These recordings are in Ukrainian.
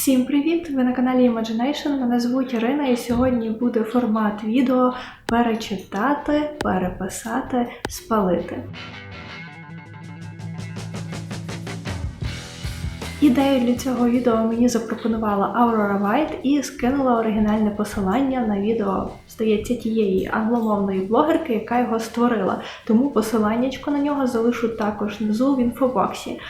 Всім привіт! Ви на каналі Imagination. Мене звуть Ірина, і сьогодні буде формат відео перечитати, переписати, спалити. Ідею для цього відео мені запропонувала Aurora White і скинула оригінальне посилання на відео, здається, тієї англомовної блогерки, яка його створила. Тому посиланнячко на нього залишу також внизу в інфобоксі.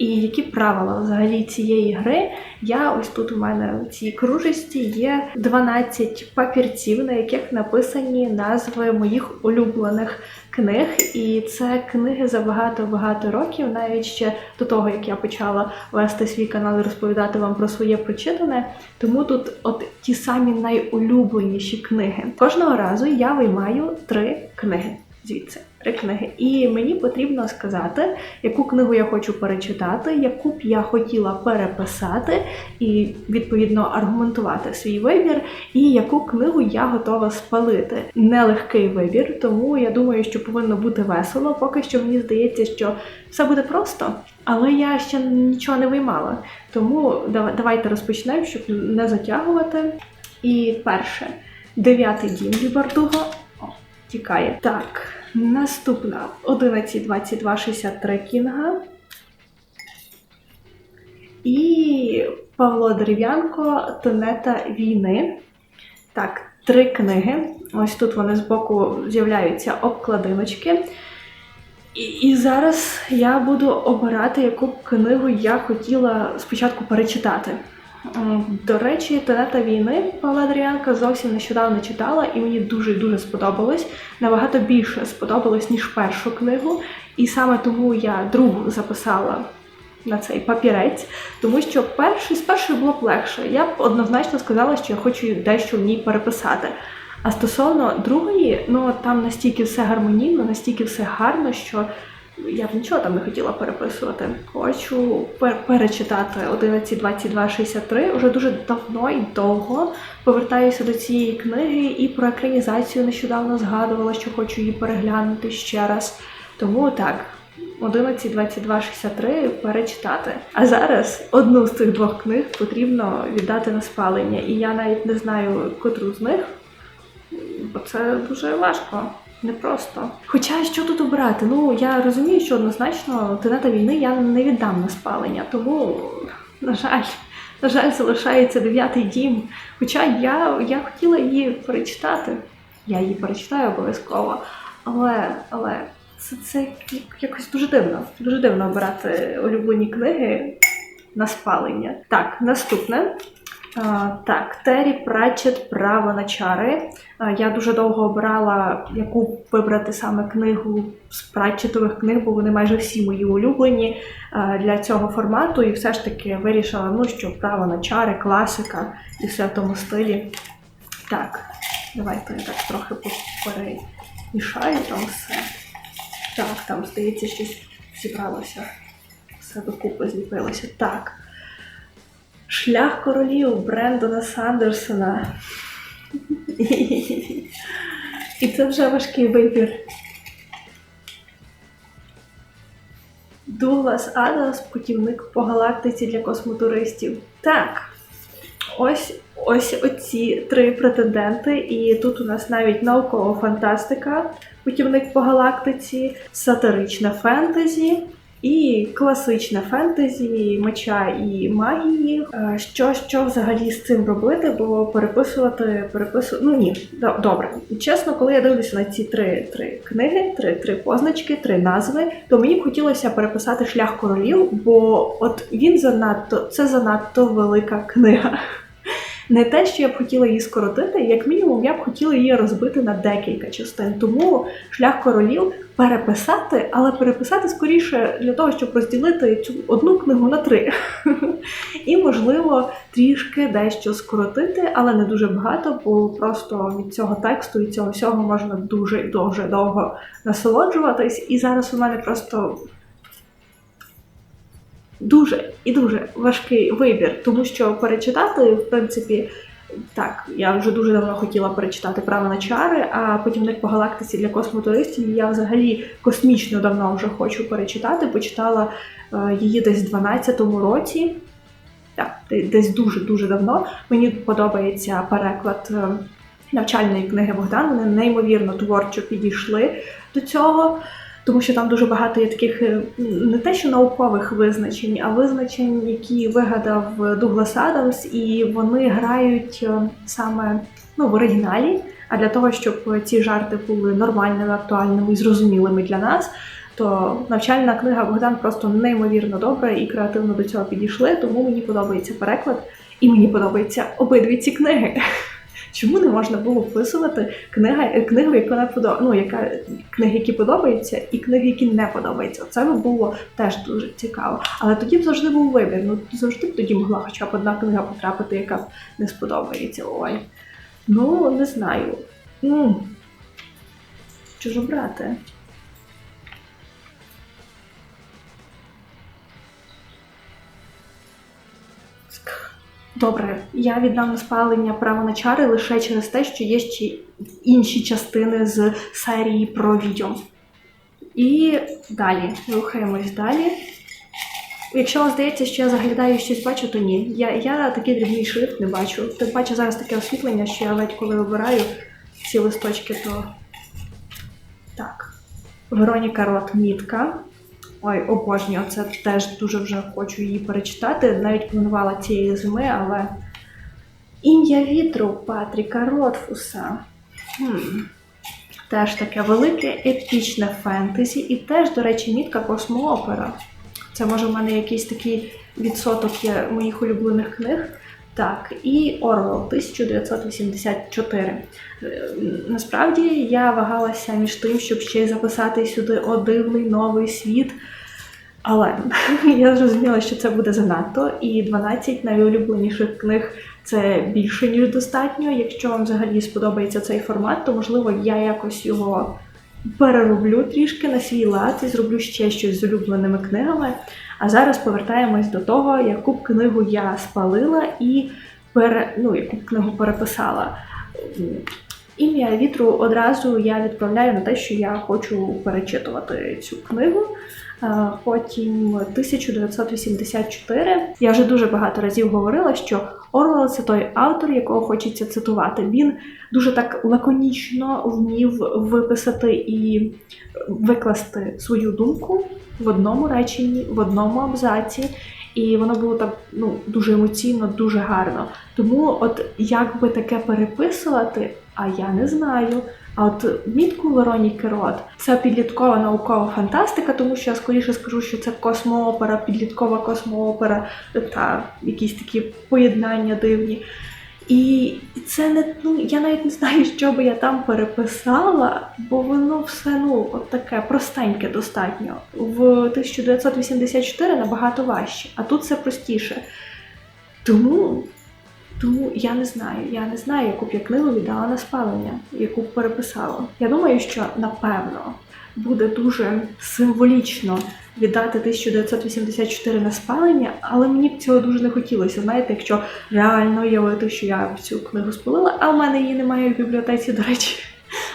І які правила взагалі цієї гри? Я ось тут у мене в цій кружечці є 12 папірців, на яких написані назви моїх улюблених книг. І це книги за багато-багато років, навіть ще до того, як я почала вести свій канал і розповідати вам про своє прочитане. Тому тут от ті самі найулюбленіші книги. Кожного разу я виймаю три книги звідси. Три книги. І мені потрібно сказати, яку книгу я хочу перечитати, яку б я хотіла переписати, і відповідно аргументувати свій вибір, і яку книгу я готова спалити. Нелегкий вибір, тому я думаю, що повинно бути весело. Поки що мені здається, що все буде просто, але я ще нічого не виймала. Тому давайте розпочнемо, щоб не затягувати. І перше, дев'ятий дім Лібардуго. Тікає. Так. Наступна 11.22.63 Кінга. І Павло Дерев'янко Тонета війни. Так, три книги. Ось тут вони збоку з'являються обкладиночки. І, і зараз я буду обирати, яку книгу я хотіла спочатку перечитати. До речі, Тенета війни Павла Дріянка зовсім нещодавно читала, і мені дуже-дуже сподобалось. Набагато більше сподобалось, ніж першу книгу. І саме тому я другу записала на цей папірець, тому що перший з першої було б легше. Я б однозначно сказала, що я хочу дещо в ній переписати. А стосовно другої, ну там настільки все гармонійно, настільки все гарно, що я б нічого там не хотіла переписувати. Хочу пер перечитати 11.22.63. Уже дуже давно і довго повертаюся до цієї книги і про екранізацію нещодавно згадувала, що хочу її переглянути ще раз. Тому так. 11.22.63 перечитати. А зараз одну з цих двох книг потрібно віддати на спалення. І я навіть не знаю, котру з них, бо це дуже важко. Непросто. Хоча що тут обирати? Ну я розумію, що однозначно тенета війни я не віддам на спалення, тому, на жаль, на жаль, залишається дев'ятий дім. Хоча я я хотіла її перечитати, я її перечитаю обов'язково. Але але це це якось дуже дивно. Дуже дивно обирати улюблені книги на спалення. Так, наступне. Так, Террі на чари. Я дуже довго обирала, яку вибрати саме книгу з Пратчетових книг, бо вони майже всі мої улюблені для цього формату. І все ж таки вирішила, ну що чари, класика і все в тому стилі. Так, давайте я так трохи перемішаю там все. Так, там, здається, щось зібралося. Все докупи зліпилося. Так. Шлях королів Брендона Сандерсона. І це вже важкий вибір. Дуглас Адамс, путівник по галактиці для космотуристів. Так, ось ось оці три претенденти. І тут у нас навіть наукова фантастика, путівник по галактиці, сатирична фентезі. І класичне фентезі, меча і магії. Е, що що взагалі з цим робити? Бо переписувати, переписувати. Ну ні, добре. Чесно, коли я дивлюся на ці три три книги, три три позначки, три назви, то мені б хотілося переписати шлях королів, бо от він занадто це занадто велика книга. Не те, що я б хотіла її скоротити, як мінімум, я б хотіла її розбити на декілька частин. Тому шлях королів переписати, але переписати скоріше для того, щоб розділити цю одну книгу на три. І, можливо, трішки дещо скоротити, але не дуже багато, бо просто від цього тексту і цього всього можна дуже дуже довго насолоджуватись. І зараз у мене просто дуже і дуже важкий вибір, тому що перечитати, в принципі, так, я вже дуже давно хотіла перечитати право на чари, а путівник по галактиці для космотуристів я взагалі космічно давно вже хочу перечитати. Почитала е, її десь в 12-му році. так, десь дуже-дуже давно. Мені подобається переклад е, навчальної книги Богдан. Вони неймовірно творчо підійшли до цього. Тому що там дуже багато є таких е, не те, що наукових визначень, а визначень, які вигадав Дуглас Адамс, і вони грають е, саме ну, в оригіналі. А для того, щоб ці жарти були нормальними, актуальними і зрозумілими для нас, то навчальна книга Богдан просто неймовірно добре і креативно до цього підійшли. Тому мені подобається переклад, і мені подобаються обидві ці книги. Чому не можна було вписувати книга, книгу, яка не подо... ну, яка книги, які подобаються, і книги, які не подобаються? Це би було теж дуже цікаво. Але тоді б завжди був вибір. Ну завжди б тоді могла хоча б одна книга потрапити, яка б не сподобається. Ой. Ну, не знаю. Ну, Що ж обрати? Добре, я віддам на спалення право на чари лише через те, що є ще інші частини з серії про відьом. І далі рухаємось далі. Якщо вам здається, що я заглядаю щось бачу, то ні. Я я такий дрібний шрифт не бачу. Тим паче зараз таке освітлення, що я ледь коли вибираю ці листочки, то так. Вероніка Рот Мітка. Ой, обожнюю, це теж дуже вже хочу її перечитати. Навіть планувала цієї зими, але ім'я вітру Патріка Ротфуса. Хм. Теж таке велике епічне фентезі, і теж, до речі, мітка космоопера. Це може в мене якийсь такий відсоток моїх улюблених книг. Так, і Орвел 1984. Насправді я вагалася між тим, щоб ще записати сюди «О новий світ. Але я зрозуміла, що це буде занадто, і 12 найулюбленіших книг це більше, ніж достатньо. Якщо вам взагалі сподобається цей формат, то можливо я якось його перероблю трішки на свій лад і зроблю ще щось з улюбленими книгами. А зараз повертаємось до того, яку б книгу я спалила і пере... ну, яку б книгу переписала. Ім'я вітру одразу я відправляю на те, що я хочу перечитувати цю книгу. Потім 1984. Я вже дуже багато разів говорила, що Орвел це той автор, якого хочеться цитувати. Він дуже так лаконічно вмів виписати і викласти свою думку в одному реченні, в одному абзаці. І воно було так ну дуже емоційно, дуже гарно. Тому, от як би таке переписувати, а я не знаю. А от мітку Вероніки Рот це підліткова наукова фантастика, тому що я скоріше скажу, що це космоопера, підліткова космоопера та якісь такі поєднання дивні. І це не ну я навіть не знаю, що би я там переписала, бо воно все ну от таке простеньке достатньо. В 1984 набагато важче, а тут все простіше. Тому тому я не знаю. Я не знаю, яку б я книгу віддала на спалення, яку б переписала. Я думаю, що напевно буде дуже символічно віддати 1984 на спалення, але мені б цього дуже не хотілося. Знаєте, якщо реально уявити, що я цю книгу спалила, а в мене її немає в бібліотеці, до речі.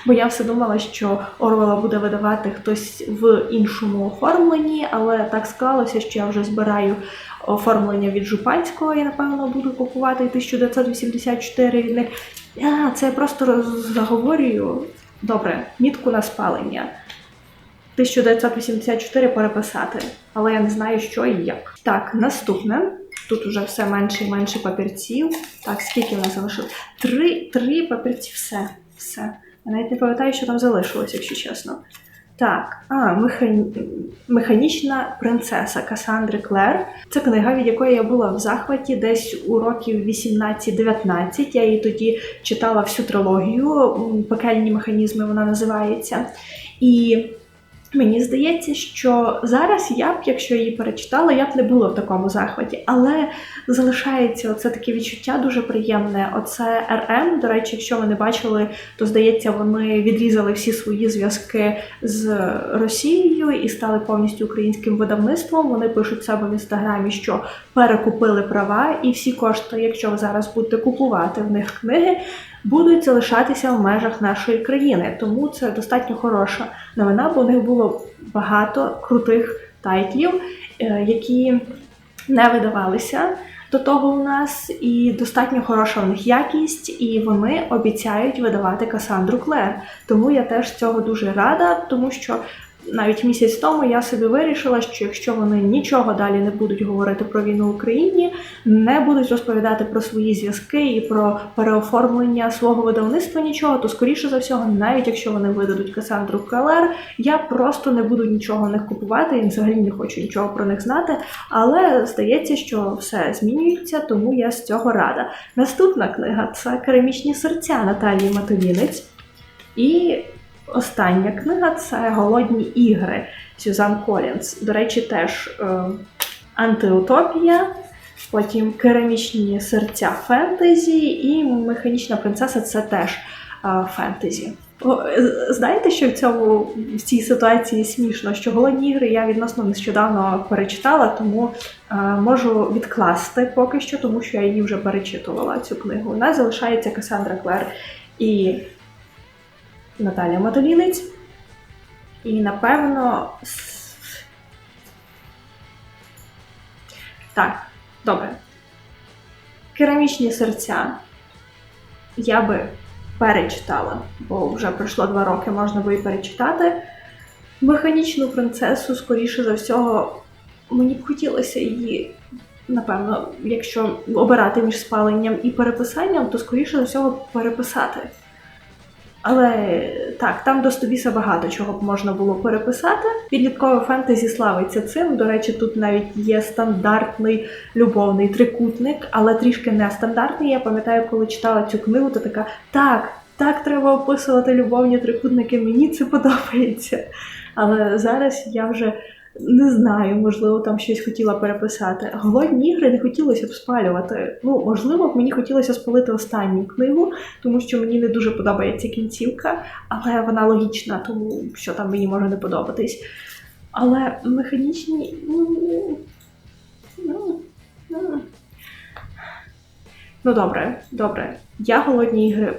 Бо я все думала, що Орвела буде видавати хтось в іншому оформленні, але так склалося, що я вже збираю оформлення від Жупанського, я напевно буду купувати 1984 від них. А, Це я просто заговорюю. Добре, мітку на спалення. 1984 переписати, але я не знаю, що і як. Так, наступне. Тут вже все менше і менше папірців. Так, скільки в нас залишилось? Три три папірці, все. все. Я навіть не пам'ятаю, що там залишилось, якщо чесно. Так, а, механі... Механічна принцеса Касандри Клер. Це книга, від якої я була в захваті десь у років 18-19. Я її тоді читала всю трилогію, пекельні механізми вона називається. І Мені здається, що зараз я б, якщо її перечитала, я б не була в такому захваті, але залишається оце таке відчуття дуже приємне. Оце РМ. До речі, якщо ви не бачили, то здається, вони відрізали всі свої зв'язки з Росією і стали повністю українським видавництвом. Вони пишуть себе в інстаграмі, що перекупили права, і всі кошти, якщо ви зараз будете купувати в них книги будуть залишатися в межах нашої країни. Тому це достатньо хороша новина, бо у них було багато крутих тайтлів, е, які не видавалися. до того у нас, і достатньо хороша у них якість, і вони обіцяють видавати Касандру Клер. Тому я теж цього дуже рада, тому що навіть місяць тому я собі вирішила, що якщо вони нічого далі не будуть говорити про війну в Україні, не будуть розповідати про свої зв'язки і про переоформлення свого видавництва нічого, то скоріше за всього, навіть якщо вони видадуть Касандру Калер, я просто не буду нічого в них купувати і взагалі не хочу нічого про них знати. Але здається, що все змінюється, тому я з цього рада. Наступна книга це Керамічні серця Наталії Матовінець. І остання книга це Голодні ігри Сюзан Колінс. До речі, теж е, антиутопія, потім керамічні серця фентезі, і механічна принцеса це теж е, фентезі. Знаєте, що в цьому в цій ситуації смішно, що голодні ігри я відносно нещодавно перечитала, тому е, можу відкласти поки що, тому що я її вже перечитувала цю книгу. У нас залишається Касандра Клер і Наталя Матолінець. І напевно. Так, добре. Керамічні серця я би перечитала, бо вже пройшло два роки, можна би і перечитати. Механічну принцесу, скоріше за всього, мені б хотілося її, напевно, якщо обирати між спаленням і переписанням, то скоріше за всього переписати. Але так, там до Стобіса багато чого б можна було переписати. Підліткове фентезі славиться цим. До речі, тут навіть є стандартний любовний трикутник, але трішки нестандартний. Я пам'ятаю, коли читала цю книгу, то така так, так треба описувати любовні трикутники. Мені це подобається. Але зараз я вже не знаю, можливо, там щось хотіла переписати. Голодні ігри не хотілося б спалювати. Ну, можливо, мені хотілося спалити останню книгу, тому що мені не дуже подобається кінцівка, але вона логічна, тому що там мені може не подобатись. Але механічні. ну, ну, ну. Ну, добре, добре. Я голодні ігри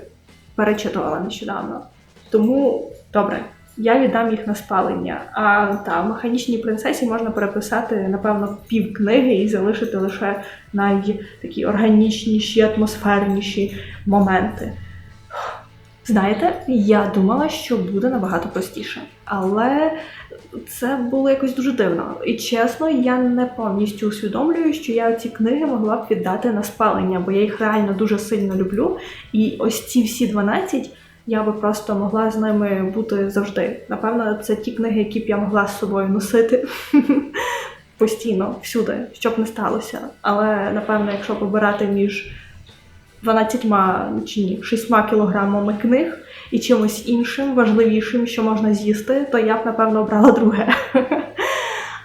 перечитувала нещодавно. Тому добре, я віддам їх на спалення. А та механічній принцесі можна переписати, напевно, пів книги і залишити лише найтакі органічніші, атмосферніші моменти. Знаєте, я думала, що буде набагато простіше, але це було якось дуже дивно. І чесно, я не повністю усвідомлюю, що я ці книги могла б віддати на спалення, бо я їх реально дуже сильно люблю. І ось ці всі 12 я би просто могла з ними бути завжди. Напевно, це ті книги, які б я могла з собою носити постійно, всюди, щоб не сталося. Але напевно, якщо побирати між 12 чи ні, 6 кілограмами книг і чимось іншим, важливішим, що можна з'їсти, то я б напевно обрала друге.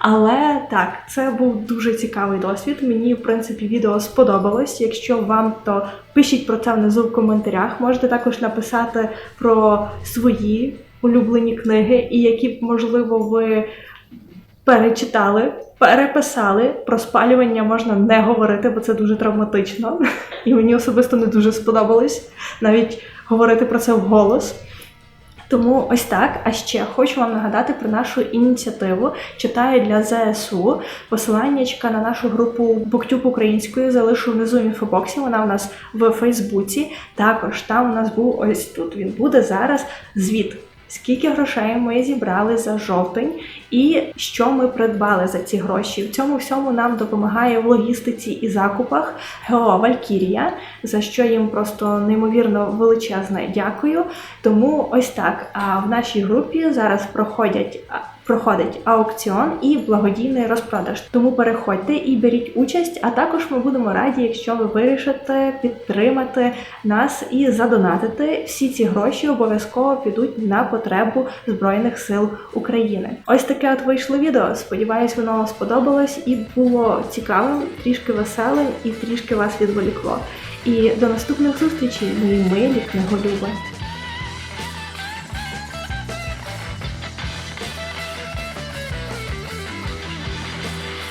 Але так, це був дуже цікавий досвід. Мені, в принципі, відео сподобалось. Якщо вам, то пишіть про це внизу в коментарях. Можете також написати про свої улюблені книги, і які б, можливо, ви перечитали, переписали. Про спалювання можна не говорити, бо це дуже травматично. І мені особисто не дуже сподобалось навіть говорити про це вголос. Тому ось так. А ще хочу вам нагадати про нашу ініціативу Читаю для ЗСУ. Посиланнячка на нашу групу Буктюб українською залишу внизу в інфобоксі. Вона у нас в Фейсбуці. Також там у нас був ось тут. Він буде зараз звіт. Скільки грошей ми зібрали за жовтень, і що ми придбали за ці гроші? В цьому всьому нам допомагає в логістиці і закупах ГО Валькірія, за що їм просто неймовірно величезне дякую. Тому ось так. А в нашій групі зараз проходять. Проходить аукціон і благодійний розпродаж. Тому переходьте і беріть участь. А також ми будемо раді, якщо ви вирішите підтримати нас і задонатити. Всі ці гроші обов'язково підуть на потребу Збройних сил України. Ось таке от вийшло відео. Сподіваюсь, воно вам сподобалось і було цікавим, трішки веселим і трішки вас відволікло. І до наступних зустрічей, мої милі книголюби.